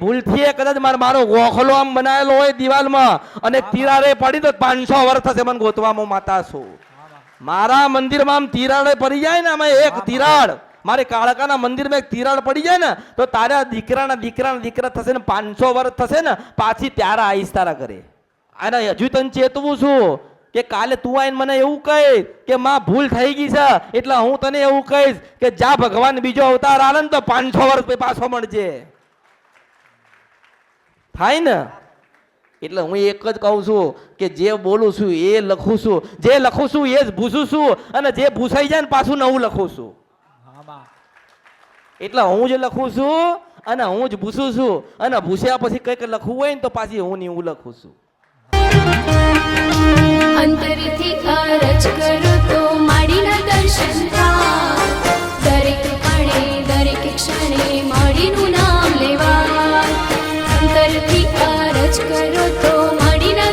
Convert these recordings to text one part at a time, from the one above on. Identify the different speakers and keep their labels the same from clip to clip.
Speaker 1: ભૂલથી એ કદાચ મારે મારો ગોખલો આમ બનાવેલો હોય દિવાલમાં અને તિરાડે પડી તો પાંચસો વર્ષ થશે મને ગોતવામાં માતા છું. મારા મંદિરમાં આમ તિરાડે પડી જાય ને આમાં એક તિરાડ. મારે કાળકાના મંદિરમાં એક તિરાડ પડી જાય ને તો તારા દીકરાના દીકરાના દીકરા થશે ને પાંચસો વર્ષ થશે ને પાછી ત્યારે આવીશ તારા ઘરે અને હજુ તને ચેતવું છું કે કાલે તું આવીને મને એવું કહે કે માં ભૂલ થઈ ગઈ છે એટલે હું તને એવું કહીશ કે જા ભગવાન બીજો અવતાર આવે ને તો પાંચસો વર્ષ પાછો મળજે. થાય ને? એટલે હું એક જ કહું છું કે જે બોલું છું એ લખું છું. જે લખું છું એ જ ભૂસું છું અને જે ભૂસાઈ જાય ને પાછું નવું લખું છું. એટલે હું જ લખું છું અને હું જ ભૂસું છું. અને ભૂસ્યા પછી કંઈક લખવું હોય ને તો પાછી હું ને હું લખું છું.
Speaker 2: અંતરથી અરજ કરો તો માડીના દર્શન દરેક પણે દરેક ક્ષણે માડીનું નામ અરજ કરો તો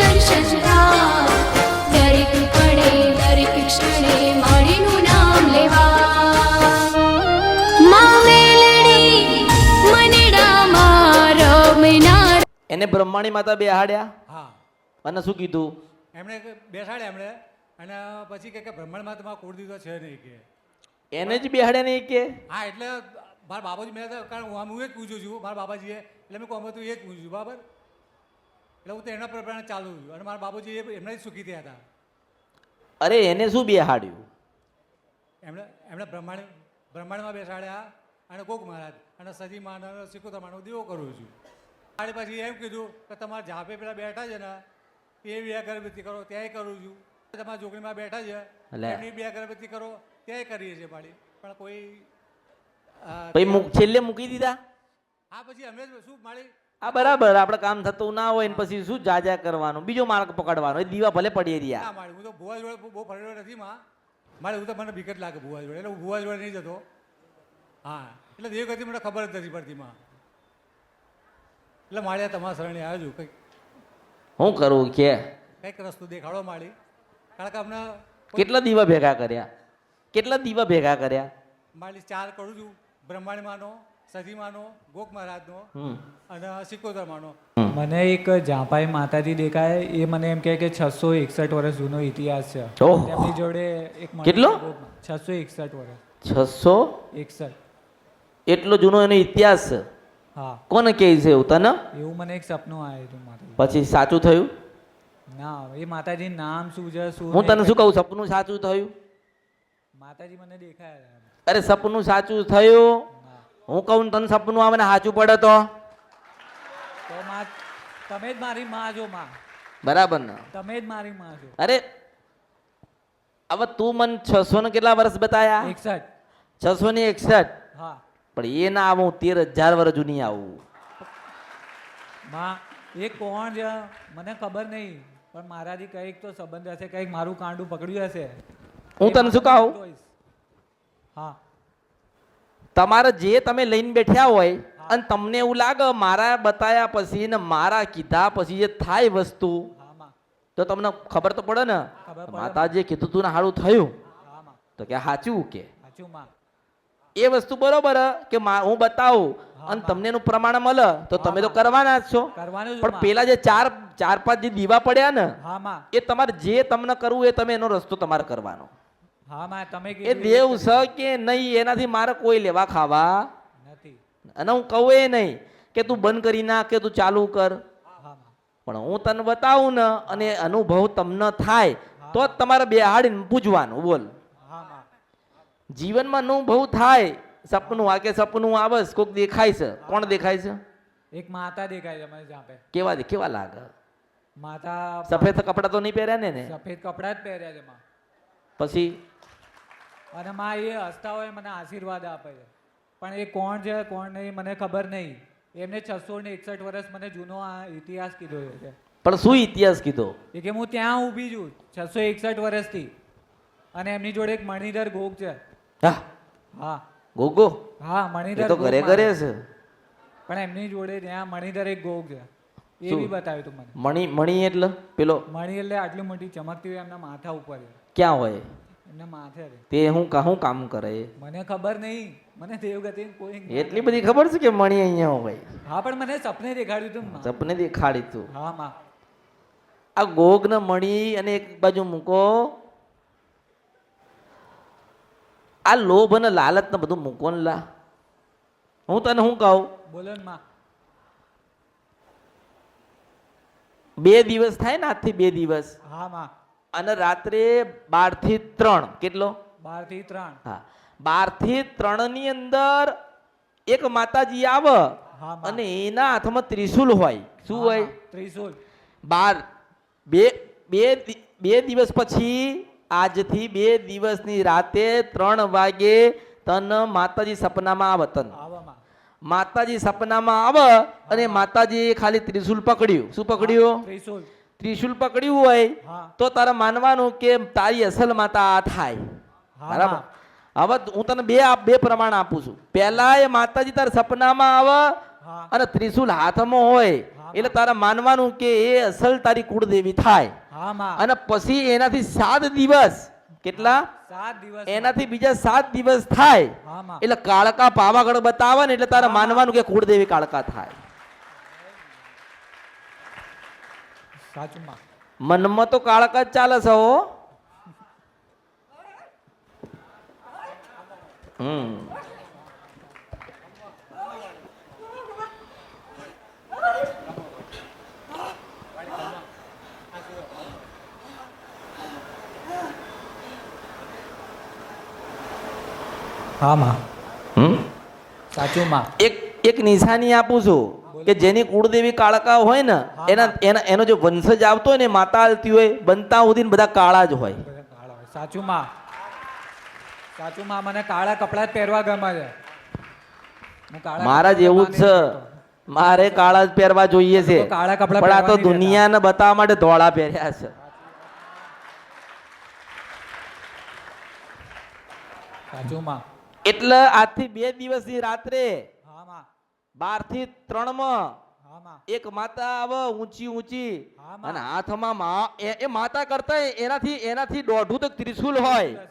Speaker 2: દર્શન દરેક દરેક ક્ષણે નામ
Speaker 1: એને બ્રહ્માણી માતા બેહાડ્યા?
Speaker 3: હા.
Speaker 1: અને શું કીધું?
Speaker 3: એમણે બેસાડ્યા એમણે. અને પછી કે કે બ્રહ્માંડમાં કોડ દીધો છે નહીં કે.
Speaker 1: એને જ બેહાડ્યા નહીં કે?
Speaker 3: હા એટલે મારા બાબાજી મેં કારણ હું આમ હું એ જ પૂછું છું. મારા બાબાજીએ એટલે મેં કહું અમે તો એ જ પૂછું છું બરાબર? એટલે હું તો એના પ્રમાણે ચાલુ છું અને મારા બાબુજી એમને જ સુખી થયા હતા.
Speaker 1: અરે એને શું બેહાડ્યું?
Speaker 3: એમણે એમણે બ્રહ્માંડ બ્રહ્માંડમાં બેસાડ્યા અને કોક મહારાજ અને સજી માનો સિકોતર માનો દીવો કરું છું. અને પછી એમ કીધું કે તમારા જાપે પેલા બેઠા છે ને એ બે અગરબત્તી કરો ત્યાંય કરું છું. તમારા જોગણીમાં બેઠા છે એમની બે અગરબત્તી કરો ત્યાંય કરીએ છીએ પાડી. પણ કોઈ
Speaker 1: પછી છેલ્લે મૂકી દીધા?
Speaker 3: હા પછી અમે શું મારી
Speaker 1: આ બરાબર આપણે કામ થતું ના હોય ને પછી શું જાજા કરવાનું? બીજો માર્ગ પકડવાનો એ દીવા ભલે પડી
Speaker 3: ના
Speaker 1: રહ્યા.
Speaker 3: મારી હું તો ભુવા જોડે બહુ- ફરેલો નથી માં. મારે હું તો મને બીકટ લાગે ભુવા જોડે એટલે હું ભુવા જોડે નહીં જતો. હા એટલે દેવ કરતી મને ખબર જ નથી પડતી માં. એટલે માળિયા તમારા શરણે આવ્યો છું કંઈક.
Speaker 1: શું કરવું કે?
Speaker 3: કંઈક રસ્તો દેખાડો માળી. કારણ કે અમને
Speaker 1: કેટલા દીવા ભેગા કર્યા? કેટલા દીવા ભેગા કર્યા?
Speaker 3: માળી ચાર કરું છું બ્રહ્માંડમાંનો. સજીમાનો ગોક મહારાજનો અને સિકોતરમાંનો
Speaker 4: મને એક જાપાઈ માતાજી દેખાય એ મને એમ કહે કે છસો એકસઠ વર્ષ જૂનો ઇતિહાસ છે. તેમની જોડે એક
Speaker 1: કેટલો?
Speaker 4: છસો એકસઠ વર્ષ.
Speaker 1: છસો
Speaker 4: એકસઠ.
Speaker 1: એટલો જૂનો એનો ઇતિહાસ છે?
Speaker 4: હા.
Speaker 1: કોને કહે છે એવું? તને?
Speaker 4: એવું મને એક સપનું આવ્યું હતું માતાજી
Speaker 1: પછી સાચું થયું?
Speaker 4: ના એ માતાજી નામ શું છે શું
Speaker 1: હું તને શું કહું સપનું સાચું થયું?
Speaker 4: માતાજી મને દેખાયા
Speaker 1: અરે સપનું સાચું થયું? હું કહું તને સપનું આવે ને સાચું પડે તો?
Speaker 4: તો માં તમે જ મારી માં છો માં.
Speaker 1: બરાબર ને?
Speaker 4: તમે જ મારી માં છો.
Speaker 1: અરે હવે તું મને છસો ને કેટલા વર્ષ બતાયા?
Speaker 4: એકસઠ.
Speaker 1: છસો ને એકસઠ?
Speaker 4: હા.
Speaker 1: પણ એ ના આવું તેર હજાર વર્ષ જૂની આવું.
Speaker 4: માં એ કોણ છે? મને ખબર નહીં પણ મારાથી કંઈક તો સંબંધ હશે કંઈક મારું કાંડું પકડ્યું હશે.
Speaker 1: હું તને શું કહું?
Speaker 4: હા.
Speaker 1: તમારે જે તમે લઈને બેઠ્યા હોય અને તમને એવું લાગે મારા બતાયા પછી ને મારા કીધા પછી જે થાય વસ્તુ તો તમને ખબર તો પડે ને. માતાજીએ કીધું તું ને સારું થયું. તો કે સાચું કે? એ વસ્તુ બરોબર કે હું બતાવું અને તમને એનું પ્રમાણ મળે. તો તમે તો કરવાના જ છો. પણ પેલા જે ચાર ચાર પાંચ જે દીવા પડ્યા ને એ તમારે જે તમને કરવું એ તમે એનો રસ્તો તમારે કરવાનો. એ દેવ છે કે નહીં એનાથી મારે કોઈ લેવા ખાવા
Speaker 4: નથી.
Speaker 1: અને હું કહું એ નહીં કે તું બંધ કરી નાખ કે તું ચાલુ કર. પણ હું તને બતાવું ને અને અનુભવ તમને થાય તો જ તમારે બે હાડીને પૂજવાનું બોલ. જીવનમાં અનુભવ થાય. સપનું આ કે સપનું આવસ કોક દેખાય છે. કોણ દેખાય છે?
Speaker 4: એક માતા દેખાય છે મને જ્યાં પે
Speaker 1: કેવા કેવા લાગે?
Speaker 4: માતા
Speaker 1: સફેદ કપડા તો નહીં પહેર્યા ને
Speaker 4: સફેદ કપડા જ પહેર્યા છે માં.
Speaker 1: પછી
Speaker 4: અને માં એ હસતા હોય મને આશીર્વાદ આપે છે. પણ એ કોણ છે કોણ નહીં મને ખબર નહીં. એમને છસો ને એકસઠ વર્ષ મને જૂનો આ ઇતિહાસ કીધો છે.
Speaker 1: પણ શું ઇતિહાસ કીધો?
Speaker 4: એ કે હું ત્યાં ઊભી છું છસો એકસઠ વર્ષથી. અને એમની જોડે એક મણિધર ગોગ છે.
Speaker 1: હા.
Speaker 4: હા.
Speaker 1: ગોગો?
Speaker 4: હા મણિધર
Speaker 1: તો ઘરે ઘરે છે.
Speaker 4: પણ એમની જોડે ત્યાં મણિધર એક ગોગ છે. એ બી બતાવ્યું તું મને.
Speaker 1: મણી મણી એટલે પેલો
Speaker 4: મણી એટલે આટલી મોટી ચમકતી હોય એમના માથા ઉપર.
Speaker 1: ક્યાં હોય?
Speaker 4: એમને માથે
Speaker 1: તે હું હું કામ કરે?
Speaker 4: મને ખબર નહીં. મને દેવગતિ કોઈ
Speaker 1: એટલી બધી ખબર છે કે મણી અહીંયા હોય?
Speaker 4: હા પણ મને સપને દેખાડ્યું તું
Speaker 1: સપને દેખાડ્યું તું?
Speaker 4: હા માં.
Speaker 1: આ ગોગ ને મણી અને એક બાજુ મૂકો. આ લોભ અને લાલચ ને બધું મૂકો ને લા. હું તને શું કહું?
Speaker 4: બોલો ને માં.
Speaker 1: બે દિવસ થાય ને આજથી બે દિવસ.
Speaker 4: હા માં.
Speaker 1: અને રાત્રે બારથી ત્રણ. કેટલો?
Speaker 4: બારથી ત્રણ.
Speaker 1: હા. બારથી ત્રણની અંદર એક માતાજી આવે અને એના હાથમાં ત્રિશુલ હોય. શું હોય?
Speaker 4: ત્રિશુલ
Speaker 1: બાર. બે બે બે દિવસ પછી આજથી બે દિવસની રાતે ત્રણ વાગે તન માતાજી સપનામાં આવે તન. માતાજી સપનામાં આવે અને માતાજી ખાલી ત્રિશુલ પકડ્યું. શું પકડ્યું?
Speaker 4: ત્રિશુલ
Speaker 1: ત્રિશુલ પકડ્યું હોય તો તારે માનવાનું કે તારી અસલ માતા આ થાય. બરાબર. હવે હું તને બે બે પ્રમાણ આપું છું. પહેલા એ માતાજી તારા સપનામાં આવે અને ત્રિશુલ હાથમાં હોય એટલે તારે માનવાનું કે એ અસલ તારી કુળદેવી થાય. અને પછી એનાથી સાત દિવસ કેટલા?
Speaker 4: સાત
Speaker 1: એનાથી બીજા સાત દિવસ થાય. એટલે કાળકા પાવાગઢ બતાવે ને એટલે તારે માનવાનું કે કુળદેવી કાળકા થાય. મનમાં તો કાળક જ ચાલે છે હો. હમ.
Speaker 4: હા માં.
Speaker 1: હમ.
Speaker 4: સાચું માં.
Speaker 1: એક એક નિશાની આપું છું. કે જેની કુળદેવી કાળકા હોય ને એના એના એનો જે વંશજ આવતો હોય ને માતા આવતી હોય બનતા સુધી બધા કાળા જ હોય.
Speaker 4: સાચું માં. સાચું માં મને કાળા કપડા જ પહેરવા ગમે છે.
Speaker 1: મારા જેવું જ છે. મારે કાળા જ પહેરવા જોઈએ છે.
Speaker 4: કાળા કપડા
Speaker 1: પણ આ તો દુનિયાને બતાવવા માટે ધોળા પહેર્યા છે.
Speaker 4: સાચું માં.
Speaker 1: એટલે આજથી બે દિવસની રાત્રે
Speaker 4: હા માં. બારથી ત્રણમાં
Speaker 1: એક માતા આવે ઊંચી ઊંચી. અને હાથમાં એ માતા કરતા એનાથી એનાથી દોઢું તો ત્રિશુલ હોય.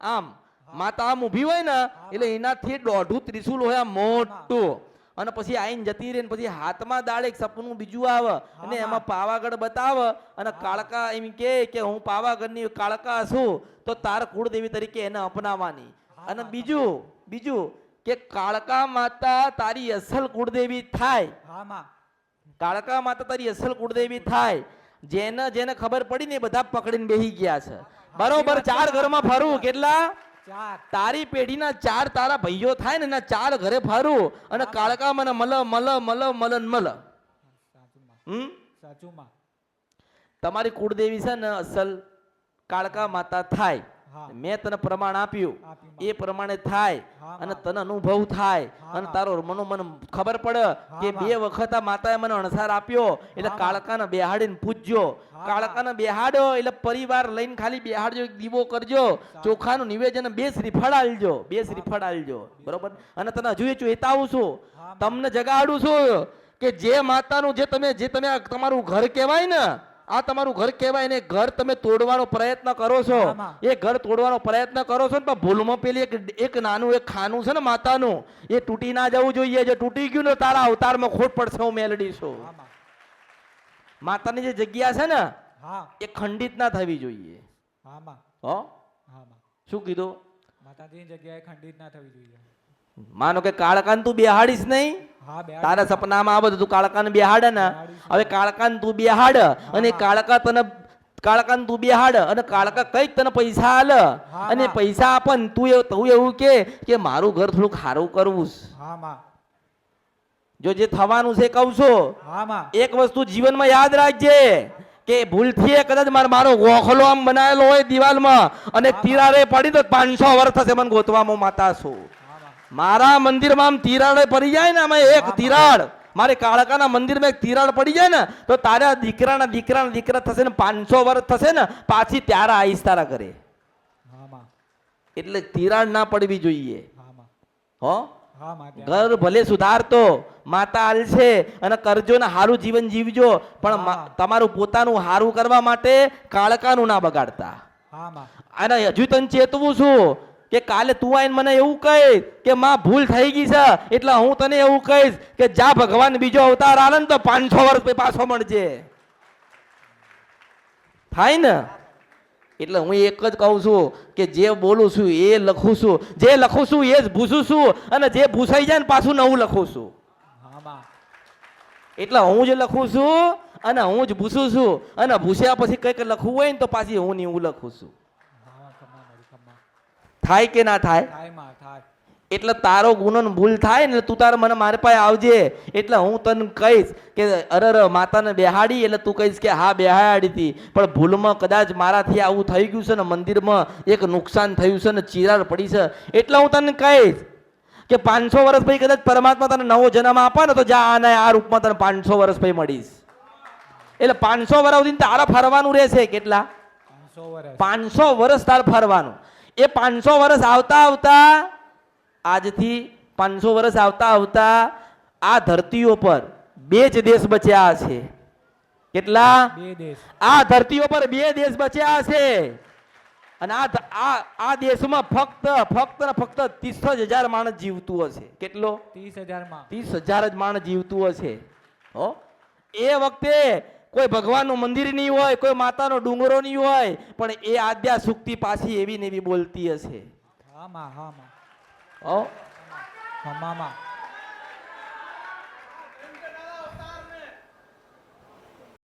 Speaker 1: આમ માતા આમ ઊભી હોય ને એટલે એનાથી દોઢું ત્રિશુલ હોય આમ મોટું. અને પછી આઈને જતી રહે ને પછી હાથમાં દાળ એક સપનું બીજું આવે. અને એમાં પાવાગઢ બતાવે અને કાળકા એમ કે કે હું પાવાગઢની કાળકા છું તો તાર કુળદેવી તરીકે એને અપનાવવાની. અને બીજું બીજું કે કાળકા માતા તારી અસલ કુળદેવી થાય.
Speaker 4: હા માં.
Speaker 1: કાળકા માતા તારી અસલ કુળદેવી થાય. જેને જેને ખબર પડી ને બધા પકડીને બેહી ગયા છે. બરોબર ચાર ઘરમાં ફરું કેટલા? તારી પેઢીના ચાર તારા ભાઈઓ થાય ને એના ચાર ઘરે ફરું અને કાળકા મને મલ મલ મલ મલ મલ. તમારી કુળદેવી છે ને અસલ કાળકા માતા થાય. મેં તને પ્રમાણ આપ્યું. એ પ્રમાણે થાય અને તને અનુભવ થાય. અને તારો મનો મને ખબર પડે કે બે. વખત આ માતાએ મને અણસાર આપ્યો. એટલે કાળકાને બેહાડીને પૂજજો કાળકાને બેહાડો એટલે પરિવાર લઈને ખાલી બેહાડજો દીવો કરજો. ચોખાનું નિવેદન બે શ્રીફળ આલજો. બે શ્રીફળ આલજો. બરોબર? અને તને હજુ એ ચેતાવું છું. તમને જગાડું છું કે જે માતાનું જે તમે જે તમે તમારું ઘર કહેવાય ને આ તમારું ઘર કહેવાય ને ઘર તમે તોડવાનો પ્રયત્ન કરો છો. એ ઘર તોડવાનો પ્રયત્ન કરો છો ને પણ ભૂલમાં પેલી એક એક નાનું એક ખાનું છે ને માતાનું એ તૂટી ના જવું જોઈએ. જે તૂટી ગયું ને તારા અવતારમાં ખોટ પડશે હું મેલડી છું. માતાની જે જગ્યા છે ને એ ખંડિત ના થવી જોઈએ. શું કીધું?
Speaker 4: માતાજીની જગ્યાએ ખંડિત ના થવી જોઈએ.
Speaker 1: માનો કે કાળકાન તું બેહાડીશ નહીં? તારા સપનામાં આવે તો તું કાળકાન બેહાડે ને? હવે કાળકાન તું બેહાડ અને કાળકા તને કાળકાન તું બેહાડ અને કાળકા કંઈક તને પૈસા આલ અને પૈસા આપન તું એવું તું એવું કે કે મારું ઘર થોડું ખારું કરવું જો જે થવાનું છે કહું છું. એક વસ્તુ જીવનમાં યાદ રાખજે કે ભૂલથી એ કદાચ મારો મારો ગોખલો આમ બનાવેલો હોય દિવાલમાં અને તિરારે પડી તો પાંચસો વર્ષ થશે મને ગોતવામાં માતા છું. મારા મંદિરમાં આમ તિરાડે પડી જાય ને આમાં એક તિરાડ. મારે કાળકાના મંદિરમાં એક તિરાડ પડી જાય ને તો તારા દીકરાના દીકરાના દીકરા થશે ને પાંચસો વર્ષ થશે ને પાછી ત્યારે આવીશ તારા ઘરે એટલે તિરાડ ના પડવી જોઈએ.
Speaker 4: હા.
Speaker 1: ઘર ભલે સુધારતો માતા આલશે અને કરજો ને સારું જીવન જીવજો પણ તમારું પોતાનું સારું કરવા માટે કાળકાનું ના બગાડતા. અને હજુ તને ચેતવું છું કે કાલે તું આવીને મને એવું કહીશ કે માં ભૂલ થઈ ગઈ છે, એટલે હું તને એવું કહીશ કે જા ભગવાન બીજો અવતાર આવે ને તો પાંચસો વર્ષ પાછો મળજે. થાય ને? એટલે હું એક જ કહું છું કે જે બોલું છું એ લખું છું, જે લખું છું એ જ ભૂસું છું અને જે ભૂસાઈ જાય ને પાછું નવું લખું છું. એટલે હું જ લખું છું અને હું જ ભૂસું છું અને ભૂસ્યા પછી કંઈક લખવું હોય ને તો પાછી હું ને હું લખું છું. થાય કે ના થાય? એટલે તારો ગુનો ને ભૂલ થાય ને તું તારે મને મારી પાસે આવજે. એટલે હું તને કહીશ કે અરર માતાને બેહાડી એટલે તું કહીશ કે હા બેહાડી હતી. પણ ભૂલમાં કદાચ મારાથી આવું થઈ ગયું છે ને મંદિરમાં એક નુકસાન થયું છે ને ચિરાડ પડી છે. એટલે હું તને કહીશ કે પાંચસો વર્ષ પછી કદાચ પરમાત્મા તને નવો જન્મ આપે ને તો જા આને આ રૂપમાં તને પાંચસો વર્ષ પછી મળીશ. એટલે પાંચસો વર્ષ સુધી તારા ફરવાનું રહેશે કેટલા?
Speaker 4: પાંચસો વર્ષ
Speaker 1: તારે ફરવાનું. એ પાંચસો વર્ષ આવતા આવતા આજથી પાંચસો વર્ષ આવતા આવતા આ ધરતીઓ પર બે જ દેશ બચ્યા છે કેટલા? આ ધરતીઓ પર બે દેશ બચ્યા છે અને આ આ આ દેશમાં ફક્ત ફક્ત ને ફક્ત ત્રીસ જ હજાર માણસ જીવતું હશે. કેટલો?
Speaker 4: ત્રીસ હજાર
Speaker 1: ત્રીસ હજાર જ માણસ જીવતું હશે. હો? એ વખતે કોઈ ભગવાનનું મંદિર નહીં હોય કોઈ માતાનો ડુંગરો નહીં હોય પણ એ આદ્યા સુક્તિ પાછી એવી ને એવી બોલતી હશે.
Speaker 4: હા માં હા માં.